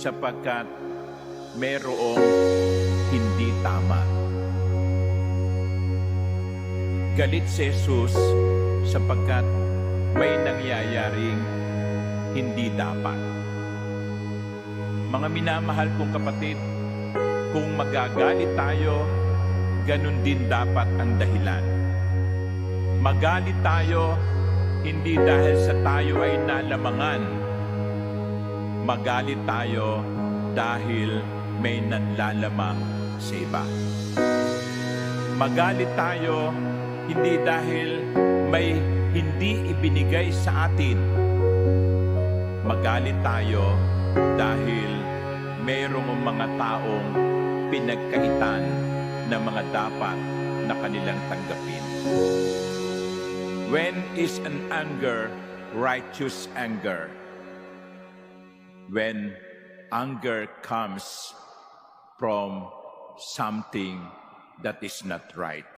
sapagkat merong hindi tama. Galit si Jesus sapagkat may nangyayaring hindi dapat. Mga minamahal kong kapatid, kung magagalit tayo, ganun din dapat ang dahilan. Magalit tayo hindi dahil sa tayo ay nalamangan. Magalit tayo dahil may nanlalamang sa iba. Magalit tayo hindi dahil may hindi ibinigay sa atin. Magalit tayo dahil mayroong mga taong pinagkaitan na mga dapat na kanilang tanggapin. When is an anger righteous anger? When anger comes from something that is not right.